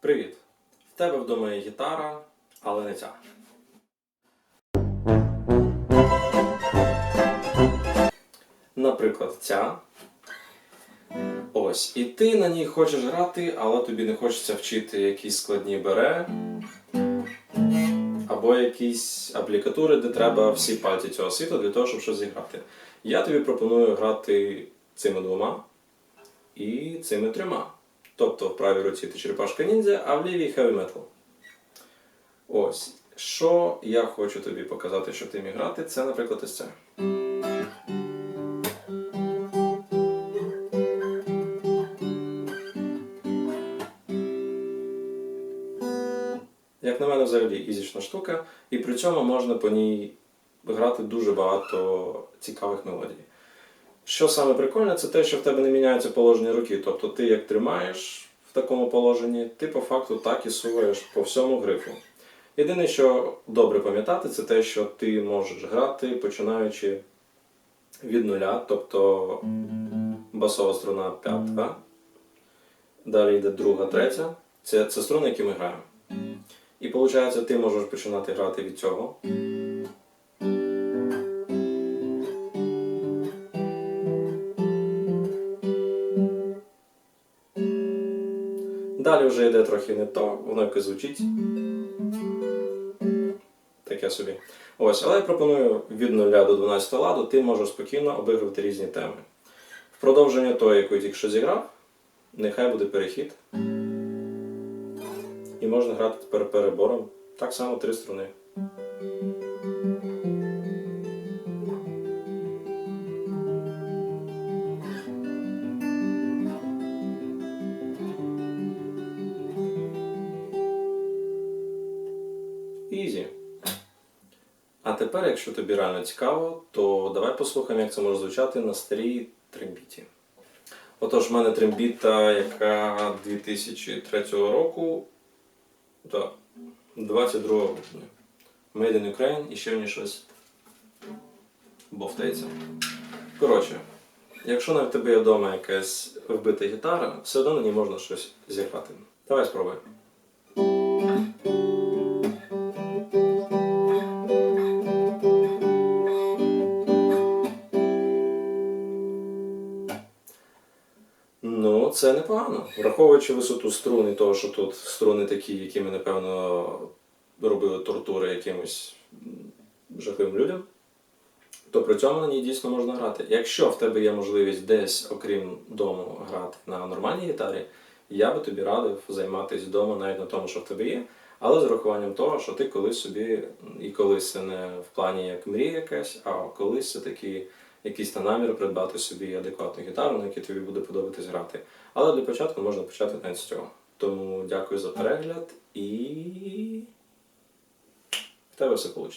Привіт! В тебе вдома є гітара, але не ця. Наприклад, ця. Ось. І ти на ній хочеш грати, але тобі не хочеться вчити якісь складні бере. Або якісь аплікатури, де треба всі пальці цього світу для того, щоб щось зіграти. Я тобі пропоную грати цими двома і цими трьома. Тобто в правій руці ти черепашка ніндзя, а в лівій heavy metal. Ось. Що я хочу тобі показати, що ти міг грати, це, наприклад, ось це. Як на мене, взагалі ізічна штука, і при цьому можна по ній грати дуже багато цікавих мелодій. Що саме прикольне, це те, що в тебе не міняється положення руки. Тобто ти як тримаєш в такому положенні, ти по факту так і суваєш по всьому грифу. Єдине, що добре пам'ятати, це те, що ти можеш грати починаючи від нуля, тобто басова струна п'ята, далі йде друга, третя. Це, це струни, які ми граємо. І виходить, ти можеш починати грати від цього. Далі вже йде трохи не то, воно якось звучить. Таке собі. Ось, але я пропоную від 0 до 12 ладу, ти можеш спокійно обігрувати різні теми. В продовження того, яку я тільки що зіграв, нехай буде перехід. І можна грати тепер перебором. Так само три струни. Тепер, якщо тобі реально цікаво, то давай послухаємо, як це може звучати на старій трембіті. Отож, в мене трембіта, яка 2003 року, так, 22 грудня. Made in Ukraine і ще в ній щось бовтається. Коротше, якщо в тебе є вдома якась вбита гітара, все одно на ній можна щось зіграти. Давай спробуємо. Ну, це непогано. Враховуючи висоту струн і того, що тут струни такі, які ми, напевно, робили тортури якимось жахливим людям, то при цьому на ній дійсно можна грати. Якщо в тебе є можливість десь, окрім дому, грати на нормальній гітарі, я би тобі радив займатися вдома навіть на тому, що в тебе є, але з урахуванням того, що ти колись собі, і колись це не в плані як мрія якась, а колись це такі якийсь там намір придбати собі адекватну гітару, на якій тобі буде подобатись грати. Але для початку можна почати навіть з цього. Тому дякую за перегляд і в тебе все вийде.